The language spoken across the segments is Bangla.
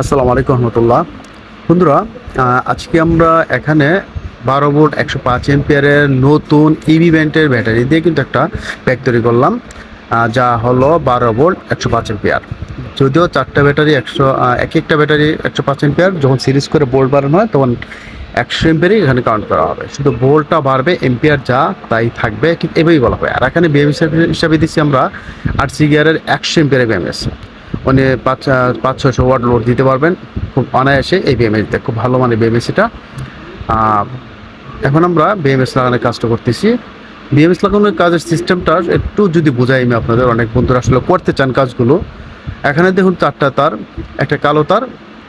আসসালামু আলাইকুম রহমতুল্লাহ। বন্ধুরা আজকে আমরা এখানে বারো ভোল্ট একশো পাঁচ এম্পিয়ারের নতুন ইভি ব্যান্ডের ব্যাটারি দিয়ে কিন্তু একটা প্যাক তৈরি করলাম যা হলো বারো ভোল্ট একশো পাঁচ এম্পিয়ার যদিও চারটা ব্যাটারি একশো এক একটা ব্যাটারি একশো পাঁচ এম্পিয়ার যখন সিরিজ করে বোল্ট বাড়ানো হয়, তখন একশো এম্পিয়ারই এখানে কাউন্ট করা হবে। শুধু ভোল্টটা বাড়বে এম্পিয়ার যা তাই থাকবে, ঠিক এভাবেই বলা হয়। আর এখানে বিএমএস হিসাবে দিচ্ছি আমরা আট সি গিয়ারের একশো এম্পিয়ারের বিএমএস উনি পাঁচ পাঁচ ছশো ওয়াট লোড দিতে পারবেন। খুব অনায়াসে এই বিএমএসতে খুব ভালো মানে বিএমএস এটা। এখন আমরা বিএমএস লাগানোর কাজটা করতেছি। বিএমএস লাগানোর কাজের সিস্টেমটা একটু যদি বোঝাই আমি আপনাদের, অনেক বন্ধুরা আসলে করতে চান কাজগুলো। এখানে দেখুন চারটা তার, একটা কালো তার,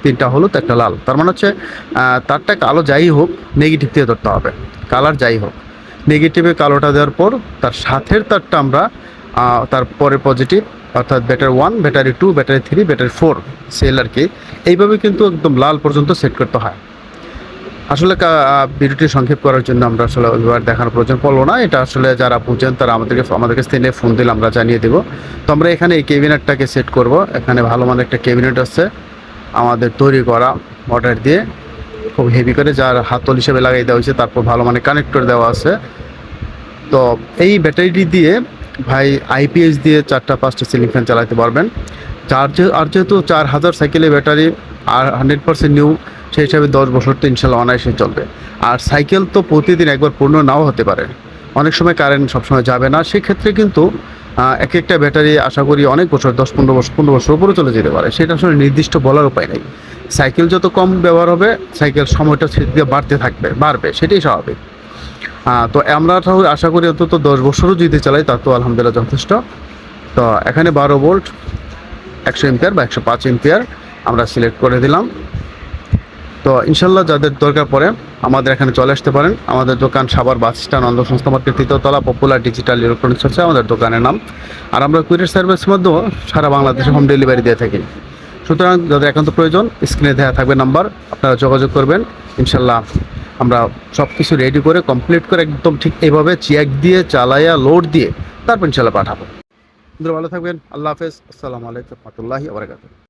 তিনটা হলুদ, একটা লাল। তার মানে হচ্ছে তারটা কালো যাই হোক নেগেটিভ দিয়ে ধরতে হবে। কালার যাই হোক। নেগেটিভে কালোটা দেওয়ার পর, তার সাথের তারটা আমরা তারপরে পজিটিভ অর্থাৎ battery one battery two battery three battery four cell আর কি। এইভাবে কিন্তু একদম লাল পর্যন্ত সেট করতে হয়। আসলে ভিডিওটি সংক্ষেপ করার জন্য আমরা আসলে ওইভাবে দেখানোর প্রয়োজন পড়ল না। এটা আসলে যারা বুঝেন তারা আমাদেরকে আমাদের থেকে ফোন দিলে আমরা জানিয়ে দেবো। তো আমরা এখানে এই ক্যাবিনেটটাকে সেট করব। এখানে ভালো মানের একটা ক্যাবিনেট আছে। আমাদের তৈরি করা অর্ডার দিয়ে। খুব হেভি করে যার হাতল হিসেবে লাগাই দেওয়া হয়েছে, তারপর ভালো মানে কানেক্টর দেওয়া আছে। তো এই ব্যাটারিটি দিয়ে ভাই আইপিএস দিয়ে চারটা, পাঁচটা সিলিং ফ্যান চালাতে পারবেন। চার যে- আর যেহেতু চার হাজার সাইকেলের ব্যাটারি আর হান্ড্রেড পার্সেন্ট নিউ সেই হিসাবে দশ বছর তো ইনশাল্লাহ অনায়াসে চলবে। আর সাইকেল তো প্রতিদিন একবার পূর্ণ নাও হতে পারে। অনেক সময় কারেন্ট সবসময় যাবে না। সেক্ষেত্রে কিন্তু এক একটা ব্যাটারি আশা করি অনেক বছর, দশ, পনেরো বছর পনেরো বছর উপরে চলে যেতে পারে। সেটা আসলে নির্দিষ্ট বলার উপায় নেই। সাইকেল যত কম ব্যবহার হবে সাইকেল সময়টা সেদিকে বাড়তে থাকবে, বাড়বে, সেটাই স্বাভাবিক। তো আমরা তাহলে আশা করি অন্তত দশ বছরও যদি চালাই তা তো আলহামদুলিল্লাহ যথেষ্ট। তো এখানে বারো ভোল্ট, একশো এম্পিয়ার বা একশো পাঁচ এম্পিয়ার আমরা সিলেক্ট করে দিলাম। তো ইনশাল্লাহ যাদের দরকার পড়ে আমাদের এখানে চলে আসতে পারেন। আমাদের দোকান সাবার বাস স্ট্যান্ড অন্ধ সংস্থা মার্কেট তৃতীয়তলা পপুলার ডিজিটাল ইলেকট্রনিক্স হচ্ছে আমাদের দোকানের নাম। আর আমরা কুরিয়ার সার্ভিসের মাধ্যমেও সারা বাংলাদেশে হোম ডেলিভারি দিয়ে থাকি। সুতরাং যাদের একান্ত প্রয়োজন স্ক্রিনে দেওয়া থাকবে নাম্বার আপনারা যোগাযোগ করবেন। ইনশাল্লাহ আমরা সব কিছু রেডি করে কমপ্লিট করে একদম ঠিক এইভাবে চেক দিয়ে চালাইয়া লোড দিয়ে, তারপর ইনশাল্লাহ পাঠাবো। ভালো থাকবেন। আল্লাহ হাফেজ। আসসালামু আলাইকুম রহমতুল্লাহি আবরাকাতুহ